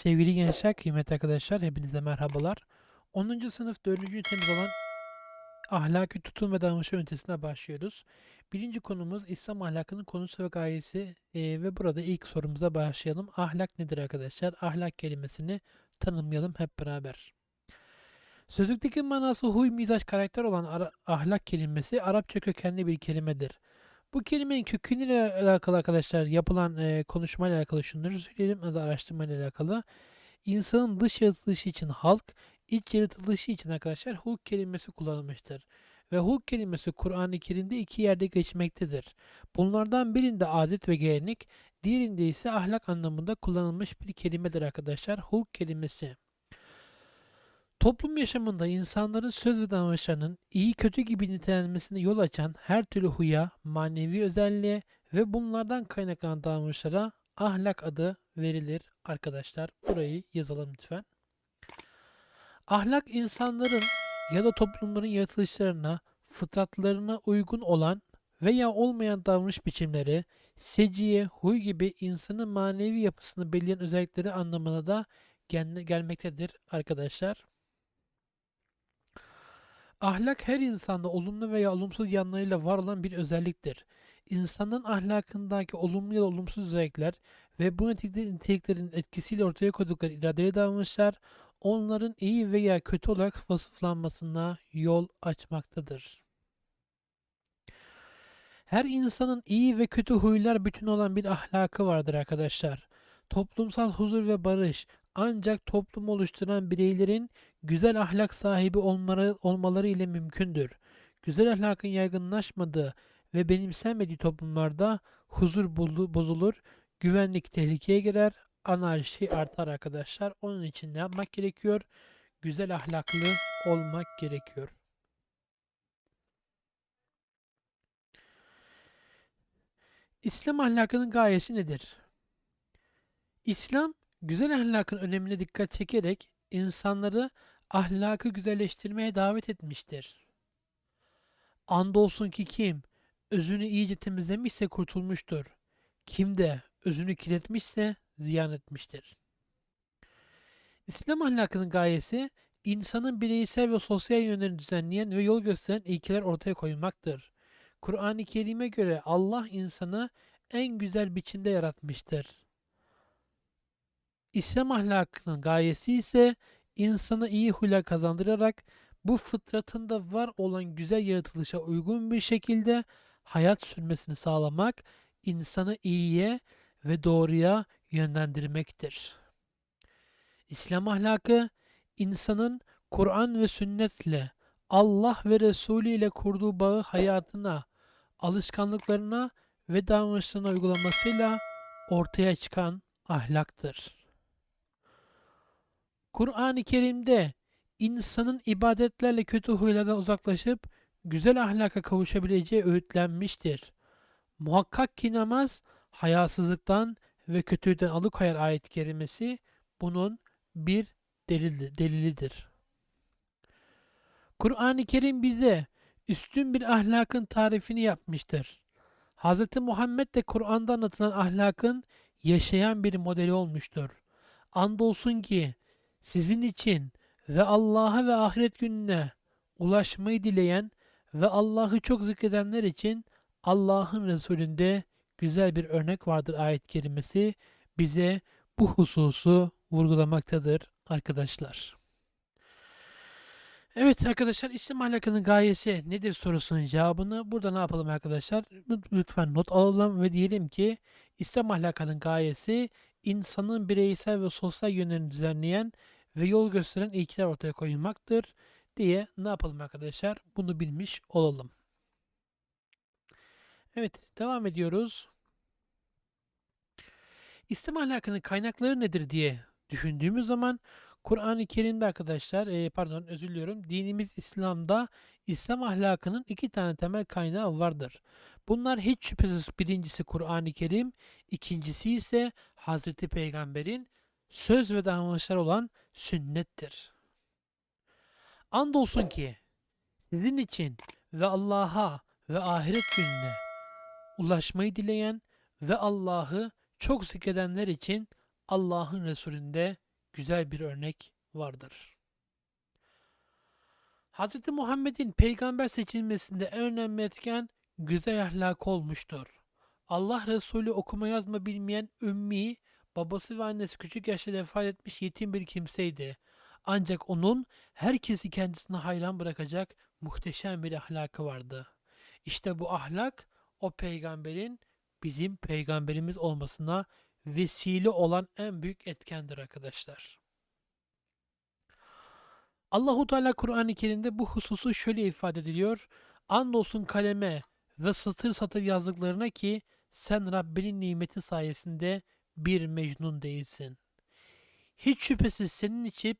Sevgili gençler, kıymetli arkadaşlar, hepinize merhabalar. 10. sınıf 4. ünitemiz olan ahlaki tutum ve davranış ünitesine başlıyoruz. Birinci konumuz İslam ahlakının konusu ve gayesi e, ve burada ilk sorumuza başlayalım. Ahlak nedir arkadaşlar? Ahlak kelimesini tanımlayalım hep beraber. Sözlükteki manası huy, mizaç, karakter olan ahlak kelimesi Arapça kökenli bir kelimedir. Bu kelimenin kökeniyle alakalı arkadaşlar yapılan e, konuşmayla alakalı şunları söyleyelim ya da araştırmayla alakalı. İnsanın dış yaratılışı için halk, iç yaratılışı için arkadaşlar hulk kelimesi kullanılmıştır. Ve hulk kelimesi Kur'an-ı Kerim'de iki yerde geçmektedir. Bunlardan birinde adet ve gelenek, diğerinde ise ahlak anlamında kullanılmış bir kelimedir arkadaşlar. Hulk kelimesi. Toplum yaşamında insanların söz ve davranışlarının iyi kötü gibi nitelenmesine yol açan her türlü huya, manevi özelliğe ve bunlardan kaynaklanan davranışlara ahlak adı verilir arkadaşlar. Burayı yazalım lütfen. Ahlak insanların ya da toplumların yaratılışlarına, fıtratlarına uygun olan veya olmayan davranış biçimleri, seciye, huy gibi insanın manevi yapısını belirleyen özellikleri anlamına da gel- gelmektedir arkadaşlar. Ahlak her insanda olumlu veya olumsuz yanlarıyla var olan bir özelliktir. İnsanın ahlakındaki olumlu ya da olumsuz özellikler ve bu niteliklerin etkisiyle ortaya koydukları iradeli davranışlar onların iyi veya kötü olarak vasıflanmasına yol açmaktadır. Her insanın iyi ve kötü huylar bütün olan bir ahlakı vardır arkadaşlar. Toplumsal huzur ve barış ancak toplumu oluşturan bireylerin güzel ahlak sahibi olmaları, olmaları ile mümkündür. Güzel ahlakın yaygınlaşmadığı ve benimsenmediği toplumlarda huzur bozulur, güvenlik tehlikeye girer, anarşi artar arkadaşlar. Onun için ne yapmak gerekiyor? Güzel ahlaklı olmak gerekiyor. İslam ahlakının gayesi nedir? İslam, güzel ahlakın önemine dikkat çekerek insanları ahlakı güzelleştirmeye davet etmiştir. Andolsun ki kim özünü iyice temizlemişse kurtulmuştur. Kim de özünü kirletmişse ziyan etmiştir. İslam ahlakının gayesi insanın bireysel ve sosyal yönlerini düzenleyen ve yol gösteren ilkeler ortaya koymaktır. Kur'an-ı Kerim'e göre Allah insanı en güzel biçimde yaratmıştır. İslam ahlakının gayesi ise insana iyi huylar kazandırarak bu fıtratında var olan güzel yaratılışa uygun bir şekilde hayat sürmesini sağlamak, insanı iyiye ve doğruya yönlendirmektir. İslam ahlakı insanın Kur'an ve sünnetle Allah ve Resulü ile kurduğu bağı hayatına, alışkanlıklarına ve davranışlarına uygulamasıyla ortaya çıkan ahlaktır. Kur'an-ı Kerim'de insanın ibadetlerle kötü huylardan uzaklaşıp güzel ahlaka kavuşabileceği öğütlenmiştir. Muhakkak ki namaz hayasızlıktan ve kötülükten alıkoyar ayet-i kerimesi bunun bir delil- delilidir. Kur'an-ı Kerim bize üstün bir ahlakın tarifini yapmıştır. Hz. Muhammed de Kur'an'da anlatılan ahlakın yaşayan bir modeli olmuştur. Andolsun ki sizin için ve Allah'a ve ahiret gününe ulaşmayı dileyen ve Allah'ı çok zikredenler için Allah'ın Resulünde güzel bir örnek vardır ayet kerimesi bize bu hususu vurgulamaktadır arkadaşlar. Evet arkadaşlar İslam ahlakının gayesi nedir sorusunun cevabını burada ne yapalım arkadaşlar? Lütfen not alalım ve diyelim ki İslam ahlakının gayesi insanın bireysel ve sosyal yönlerini düzenleyen ve yol gösteren ilkeler ortaya koymaktır diye ne yapalım arkadaşlar? Bunu bilmiş olalım. Evet, devam ediyoruz. İslam ahlakının kaynakları nedir diye düşündüğümüz zaman Kur'an-ı Kerim'de arkadaşlar, pardon özür diliyorum, dinimiz İslam'da İslam ahlakının iki tane temel kaynağı vardır. Bunlar hiç şüphesiz birincisi Kur'an-ı Kerim, ikincisi ise Hazreti Peygamber'in söz ve davranışlar olan sünnettir. Andolsun ki sizin için ve Allah'a ve ahiret gününe ulaşmayı dileyen ve Allah'ı çok zikredenler için Allah'ın Resulünde güzel bir örnek vardır. Hz. Muhammed'in peygamber seçilmesinde en önemli etken güzel ahlak olmuştur. Allah Resulü okuma yazma bilmeyen ümmi, babası ve annesi küçük yaşta vefat etmiş yetim bir kimseydi. Ancak onun herkesi kendisine hayran bırakacak muhteşem bir ahlakı vardı. İşte bu ahlak o peygamberin bizim peygamberimiz olmasına vesile olan en büyük etkendir arkadaşlar. Allahu Teala Kur'an-ı Kerim'de bu hususu şöyle ifade ediliyor. Andolsun kaleme ve satır satır yazdıklarına ki sen Rabbinin nimeti sayesinde bir mecnun değilsin. Hiç şüphesiz senin için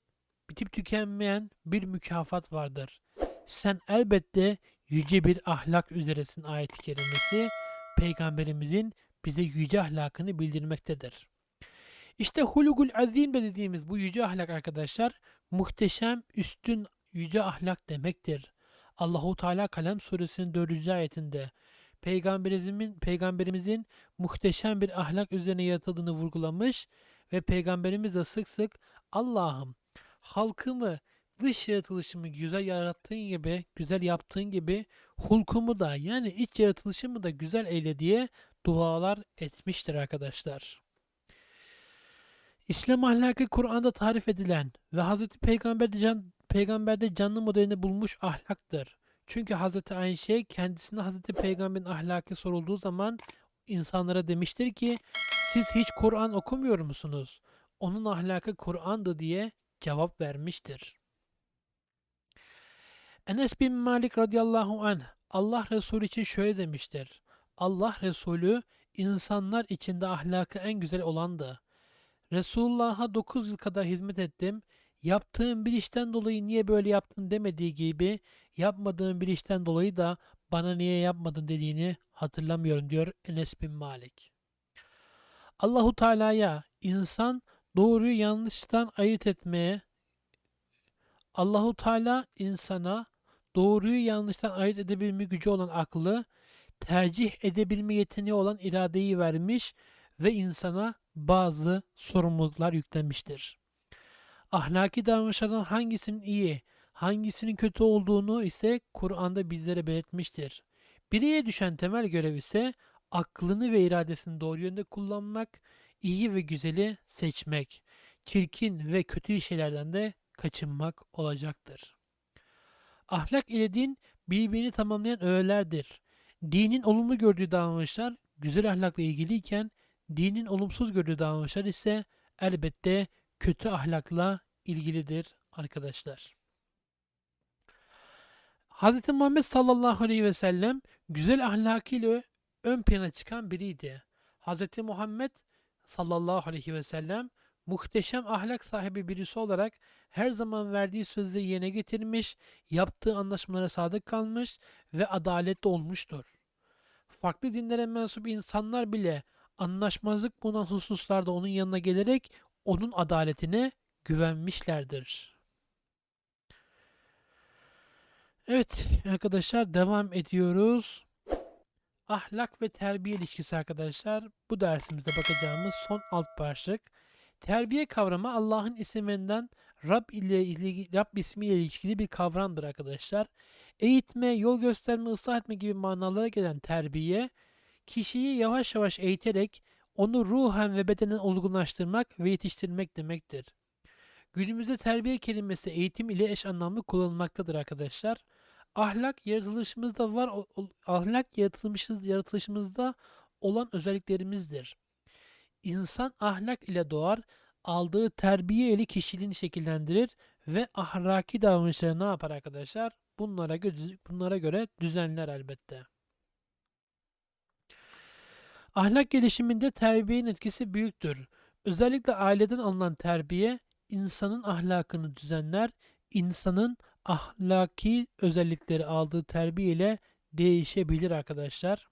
bitip tükenmeyen bir mükafat vardır. Sen elbette yüce bir ahlak üzeresin ayet-i kerimesi peygamberimizin bize yüce ahlakını bildirmektedir. İşte hulugul azim de dediğimiz bu yüce ahlak arkadaşlar muhteşem, üstün, yüce ahlak demektir. Allahu Teala Kalem suresinin 4. ayetinde peygamberimizin peygamberimizin muhteşem bir ahlak üzerine yaratıldığını vurgulamış ve peygamberimiz de sık sık Allah'ım halkımı dış yaratılışımı güzel yarattığın gibi, güzel yaptığın gibi hulkumu da yani iç yaratılışımı da güzel eyle diye dualar etmiştir arkadaşlar. İslam ahlakı Kur'an'da tarif edilen ve Hz. Peygamber'de, can, Peygamber'de canlı modelini bulmuş ahlaktır. Çünkü Hz. Ayşe kendisine Hz. Peygamber'in ahlakı sorulduğu zaman insanlara demiştir ki siz hiç Kur'an okumuyor musunuz? Onun ahlakı Kur'an'dı diye cevap vermiştir. Enes bin Malik radıyallahu anh Allah Resulü için şöyle demiştir. Allah Resulü insanlar içinde ahlakı en güzel olandı. Resulullah'a 9 yıl kadar hizmet ettim. Yaptığım bir işten dolayı niye böyle yaptın demediği gibi yapmadığım bir işten dolayı da bana niye yapmadın dediğini hatırlamıyorum diyor Enes bin Malik. Allahu Teala'ya insan doğruyu yanlıştan ayırt etmeye Allahu Teala insana doğruyu yanlıştan ayırt edebilme gücü olan aklı, tercih edebilme yeteneği olan iradeyi vermiş ve insana bazı sorumluluklar yüklemiştir. Ahlaki davranışlardan hangisinin iyi, hangisinin kötü olduğunu ise Kur'an'da bizlere belirtmiştir. Bireye düşen temel görev ise aklını ve iradesini doğru yönde kullanmak, iyi ve güzeli seçmek, çirkin ve kötü şeylerden de kaçınmak olacaktır. Ahlak ile din birbirini tamamlayan öğelerdir. Dinin olumlu gördüğü davranışlar güzel ahlakla ilgiliyken dinin olumsuz gördüğü davranışlar ise elbette kötü ahlakla ilgilidir arkadaşlar. Hz. Muhammed sallallahu aleyhi ve sellem güzel ahlakıyla ön plana çıkan biriydi. Hz. Muhammed sallallahu aleyhi ve sellem muhteşem ahlak sahibi birisi olarak her zaman verdiği sözleri yerine getirmiş, yaptığı anlaşmalara sadık kalmış ve adaletli olmuştur. Farklı dinlere mensup insanlar bile anlaşmazlık bulunan hususlarda onun yanına gelerek onun adaletine güvenmişlerdir. Evet arkadaşlar devam ediyoruz. Ahlak ve terbiye ilişkisi arkadaşlar bu dersimizde bakacağımız son alt başlık. Terbiye kavramı Allah'ın isminden Rab ile ilgili, Rab ismiyle ilişkili bir kavramdır arkadaşlar. Eğitme, yol gösterme, ıslah etme gibi manalara gelen terbiye, kişiyi yavaş yavaş eğiterek onu ruhen ve bedenen olgunlaştırmak ve yetiştirmek demektir. Günümüzde terbiye kelimesi eğitim ile eş anlamlı kullanılmaktadır arkadaşlar. Ahlak yaratılışımızda var, ahlak yaratılmışız, yaratılışımızda olan özelliklerimizdir. İnsan ahlak ile doğar, aldığı terbiye ile kişiliğini şekillendirir ve ahlaki davranışları ne yapar arkadaşlar? Bunlara göre, bunlara göre düzenler elbette. Ahlak gelişiminde terbiyenin etkisi büyüktür. Özellikle aileden alınan terbiye insanın ahlakını düzenler, insanın ahlaki özellikleri aldığı terbiye ile değişebilir arkadaşlar.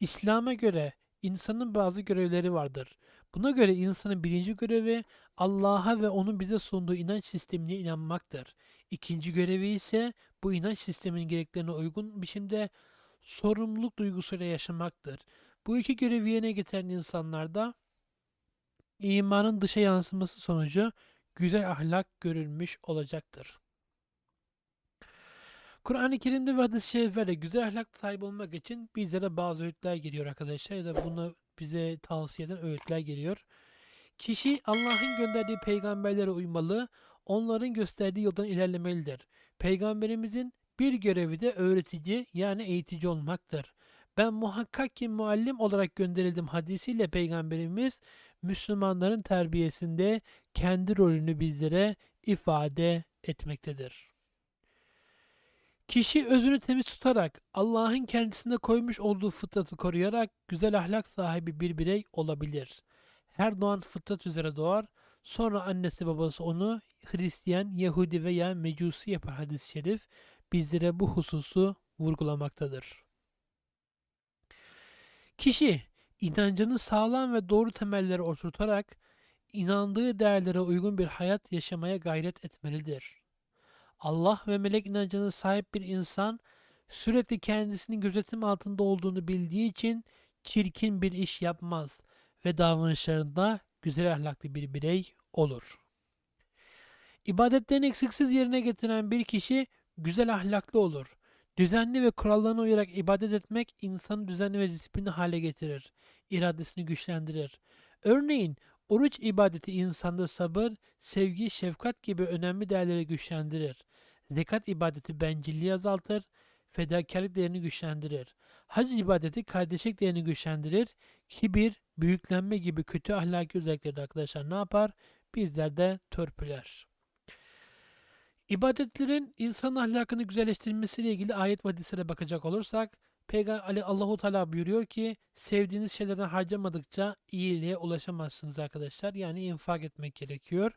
İslam'a göre insanın bazı görevleri vardır. Buna göre insanın birinci görevi Allah'a ve onun bize sunduğu inanç sistemine inanmaktır. İkinci görevi ise bu inanç sisteminin gereklerine uygun biçimde sorumluluk duygusuyla yaşamaktır. Bu iki görevi yerine getiren insanlarda imanın dışa yansıması sonucu güzel ahlak görülmüş olacaktır. Kur'an-ı Kerim'de ve hadis-i şeriflerde güzel ahlak sahibi olmak için bizlere bazı öğütler geliyor arkadaşlar ya da bunu bize tavsiye eden öğütler geliyor. Kişi Allah'ın gönderdiği peygamberlere uymalı, onların gösterdiği yoldan ilerlemelidir. Peygamberimizin bir görevi de öğretici yani eğitici olmaktır. Ben muhakkak ki muallim olarak gönderildim hadisiyle Peygamberimiz Müslümanların terbiyesinde kendi rolünü bizlere ifade etmektedir. Kişi özünü temiz tutarak Allah'ın kendisine koymuş olduğu fıtratı koruyarak güzel ahlak sahibi bir birey olabilir. Her doğan fıtrat üzere doğar, sonra annesi babası onu Hristiyan, Yahudi veya Mecusi yapar hadis-i şerif bizlere bu hususu vurgulamaktadır. Kişi inancını sağlam ve doğru temellere oturtarak inandığı değerlere uygun bir hayat yaşamaya gayret etmelidir. Allah ve melek inancına sahip bir insan sürekli kendisinin gözetim altında olduğunu bildiği için çirkin bir iş yapmaz ve davranışlarında güzel ahlaklı bir birey olur. İbadetlerini eksiksiz yerine getiren bir kişi güzel ahlaklı olur. Düzenli ve kurallarına uyarak ibadet etmek insanı düzenli ve disiplinli hale getirir. İradesini güçlendirir. Örneğin oruç ibadeti insanda sabır, sevgi, şefkat gibi önemli değerleri güçlendirir. Zekat ibadeti bencilliği azaltır, fedakarlık değerini güçlendirir. Hac ibadeti kardeşlik değerini güçlendirir. Kibir, büyüklenme gibi kötü ahlaki özellikleri arkadaşlar ne yapar? Bizlerde törpüler. İbadetlerin insan ahlakını güzelleştirmesiyle ilgili ayet ve hadislere bakacak olursak Peygamber Ali Allahu Teala buyuruyor ki sevdiğiniz şeylerden harcamadıkça iyiliğe ulaşamazsınız arkadaşlar. Yani infak etmek gerekiyor.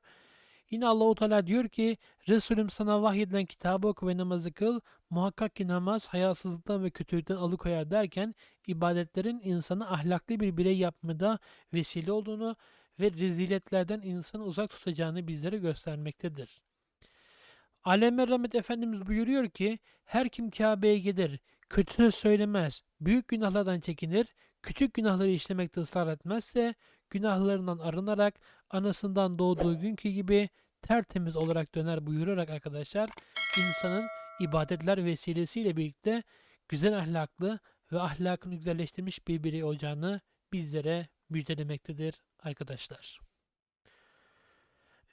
Yine Allahu Teala diyor ki Resulüm sana vahyedilen kitabı oku ve namazı kıl. Muhakkak ki namaz hayasızlıktan ve kötülükten alıkoyar derken ibadetlerin insanı ahlaklı bir birey yapmada vesile olduğunu ve reziletlerden insanı uzak tutacağını bizlere göstermektedir. Aleme Rahmet Efendimiz buyuruyor ki her kim Kabe'ye gider, kötü söz söylemez, büyük günahlardan çekinir, küçük günahları işlemekte ısrar etmezse günahlarından arınarak anasından doğduğu günkü gibi tertemiz olarak döner buyurarak arkadaşlar insanın ibadetler vesilesiyle birlikte güzel ahlaklı ve ahlakını güzelleştirmiş bir birey olacağını bizlere müjdelemektedir arkadaşlar.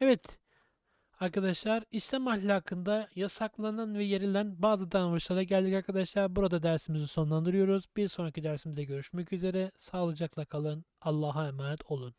Evet arkadaşlar İslam ahlakında yasaklanan ve yerilen bazı davranışlara geldik arkadaşlar. Burada dersimizi sonlandırıyoruz. Bir sonraki dersimizde görüşmek üzere. Sağlıcakla kalın. Allah'a emanet olun.